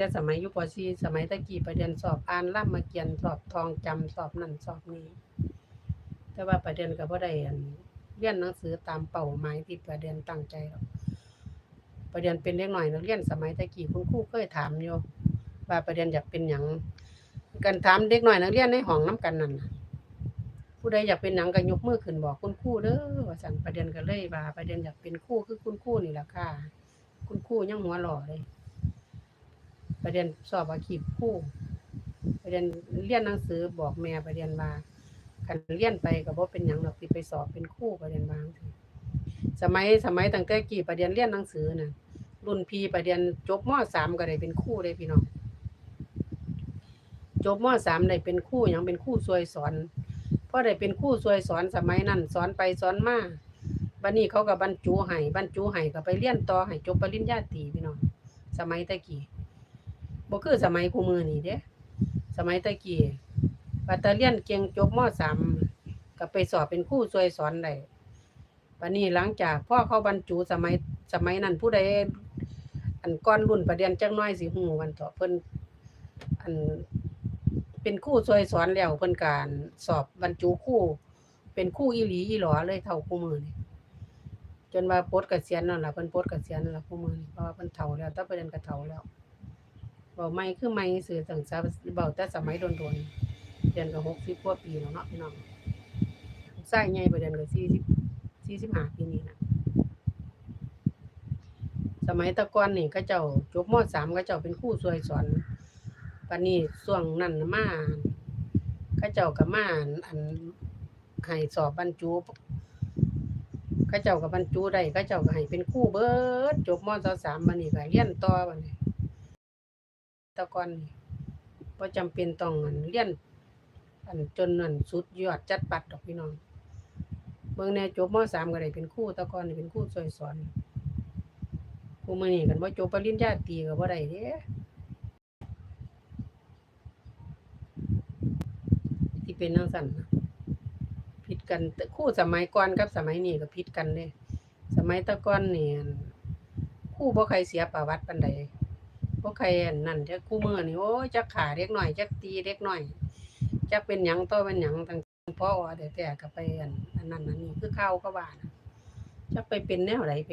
แต่สมัยยุคปซีสมัยตะกี้ประเด็นสอบอ่านล่ำมาเกียนสอบทองจำสอบนั่นสอบนี้ แต่ว่าประเด็นก็บ่ได้อันเรียนหนังสือตามเป้าหมายที่ประเด็นตั้งใจหรอกประเด็นเป็นเล็กหน่อยนักเรียนสมัยตะกี้คุณครูเคยถามอยู่ว่าประเด็นอยากเป็นหยังกันถามเด็กหน่อยนักเรียนในห้องน้กันนั่นผู้ใดอยากเป็นหยังก็ยกมือขึ้นบอกคุณครูเด้อว่าซั่นประเด็นก็เลยว่าประเด็นอยากเป็นครูคือคุณครูนี่แหละค่ะ คุณครูยังหัวหล่อเลย ประเด็นสอบอาชีพครูประเด็นเรียนหนังสือบอกแม่ประเด็นว่าคันเรียนไปก็บ่เป็นหยังดอกสิไปสอบเป็นครูประเด็นว่างสมัยสมัยตั้งแต่กี่ประเด็นเรียนหนังสือน่ะรุ่นพี่ประเด็นจบม .3 ก็ได้เป็นครูได้พี่น้องจบม .3 ได้เป็นครูหยังเป็นครูช่วยสอนพอได้เป็นครูช่วยสอนสมัยนั้นสอนไปสอนมาบัดนี้เขาก็บบรรจุให้บรรจุให้ก็ไปเรียนต่อให้จบปริญญาตรีพี่น้องสมัยตะกี้ บ่คือสมัยคู่มือนี่เด้สมัยตะกี้ว่าแต่เรียนเก่งจบม .3 ก็ไปสอบเป็นครูช่วยสอนได้บัดนี้หลังจากพ่อเขาบรรจุสมัยสมัยนั้นผู้ใดอันก่อนรุ่นประเด็นจักน้อยสิฮู้วันต่อเพิ่นอันเป็นคู่ช่วยสอนแล้วเพิ่นการสอบบรรจุคู่ เป็นคู่อีหลีอีหลอเลยเท่าคู่มือนี่จนว่าปลดเกษียณนั่นล่ะเพิ่นปลดเกษียณนั่นล่ะคู่มือนี่เพราะว่าเพิ่นเฒ่าแล้วแต่ประเด็นก็เฒ่าแล้ว เว้าใหม่คือใหม่สื่อตั้งแต่เว้าแต่สมัยโดนๆเดือนก็60กว่าปีแล้วเนาะพี่น้องใส่ใหญ่ประเด็นก็40 45ปีนี้นะสมัยตะกอนนี่เขาเจ้าจบม .3 เขาเจ้าเป็นครูช่วยสอนปานนี้ช่วงนั้นน่ะมาเขาเจ้าก็มาอันให้สอบบรรจุเขาเจ้าก็บบรรจุได้เขาเจ้าก็ให้เป็นครูเบิดจบม .3 บัดนี้ก็เรียนต่อบัดนี้ ตะก่อนนี่บ่จำเป็นต้องอันเรียนอันจนนั่นสุดยอดจัดปัดดอกพี่น้องเบิ่งแน่จบม .3 ก็ได้เป็นครูแตะกอนเป็นครูช่วยสอนครูมื้อนี้กันบ่จบปริญญาตรีก็บ่ได้เด้ที่เป็นจังซั่นนะผิดกันแต่คู่สมัยก่อนกับสมัยนี้ก็ผิดกันเด้สมัยตะกอนนี่อั่นครู่บ่ใครเสียประวัติปานใด บ่ใครอันนั่นแต่ครู่มือนี่โอ้จักฆ่าเด็กหน้อยจักตีเด็กหน้อยจักเป็นหยังต่อเป็นหยังตั้งพอแต่แต่ก็ไปอันอันนั้นอันนี้คือข่าวเขาว่าน่ะจักไปเป็นแนวใดไป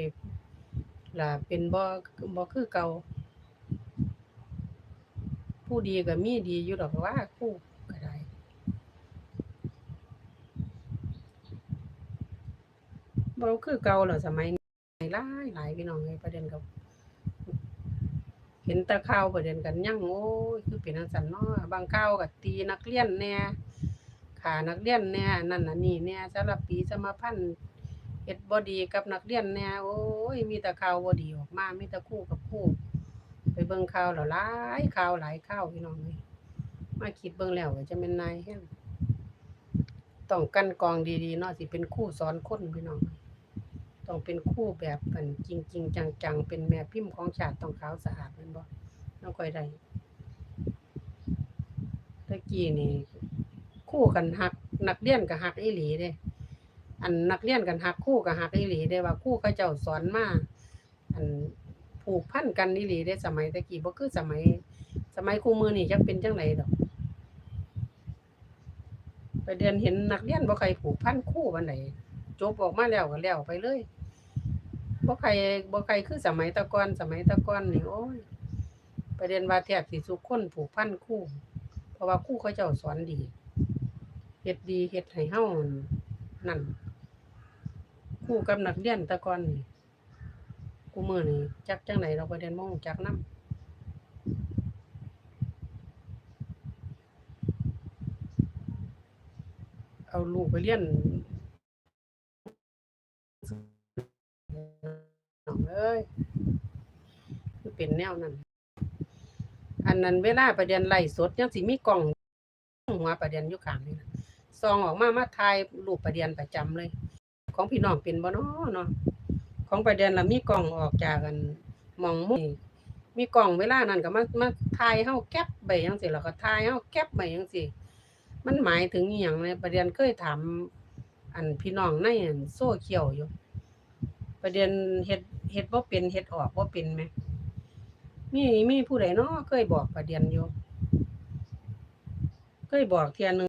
ล่ะเป็นบ่บ่คือเก่าผู้ดีก็มีดีอยู่ดอกว่าคู่ก็ได้บ่คือเก่าแล้วสมัยนี้หลายหลายพี่น้องเอ้ยประเด็นกับ เห็นต่ข่าวประเด็นกันยั่งโอ้ยคือเป็นจังซั่นเนาะบางข่าวก็ตีนักเรียนแน่ฆ่านักเรียนแน่นั่นน่ะนี่แน่สารปีสมาพันธ์เฮ็ดบ่ดีกับนักเรียนแน่โอ้ยมีต่ข่าวบ่ดีออกมามีต่ครูกับครูไปเบิ่งข่าวหลายข่าวหลายข่าวพี่น้องเอ้ยมาคิดเบิ่งแล้วจะแม่นนายแฮงต้องกลันกองดีๆเนาะสิเป็นครูสอนคนพี่น้อง ต้องเป็นคู่แบบเป็นจริงจริงจังจังๆ เป็นแม่พิมพ์ของชาติต้องขาวสะอาดแม่นบ่น้องคอยได้ตะกี้นี่คู่กันหักนักเรียนก็หักอีหลีเด้ อันนักเรียนกันหักคู่ก็หักอีหลีเด้ว่าคู่เขาเจ้าสอนมาอันผูกพันกันอีหลีเด้สมัยตะกี้บ่คือสมัย สมัยครูมือนี่จักเป็นจังไดดอกไปเดือนเห็นนักเรียนบ่ใครผูกพันครู่ปานใดจบออกมาแล้วก็แล้วไปเลย บ่ใครบ่ใครคือสมัยตะกอนสมัยตะกอนนี่โอ้ยประเด็นว่าแทบสิทุกคนผูกพันคู่ เพราะว่าคู่เขาเจ้าสอนดีเฮ็ดดีเฮ็ดให้เฮานั่นคู่กับนักเรียนตะกอนนี่กูมือนี่จักจังไดเราประเด็นบ่รู้จักน้ำเอาลูกไปเรียน เอ้ยคือเป็นแนวนั้น อันนั้นเวลาประเด็นไล่สดยังสิมีกล้องหัวประเด็นอยู่ข้างนี่นะซองออกมามาถ่ายรูปประเด็นประจำเลย ของพี่น้องเป็นบ่เนาะเนาะของประเด็นละมีกล้องออกจากกันมองมุมมีกล้องเวลานั้นก็มามาถ่ายเฮาแก๊ปไปจังซี่แล้วก็ถ่ายเฮาแก๊ปไปจังซี่มันหมายถึงอีหยังเนี่ยประเด็นเคยถามอันพี่น้องในอันโซ่เชียลอยู่ ประเด็นเฮ็ด เฮ็ดบ่เป็นเฮ็ดออกบ่เป็นไหมมีมีผู้ใดเนาะเคยบอกประเด็นอยู่ เคยบอกเทียหนึง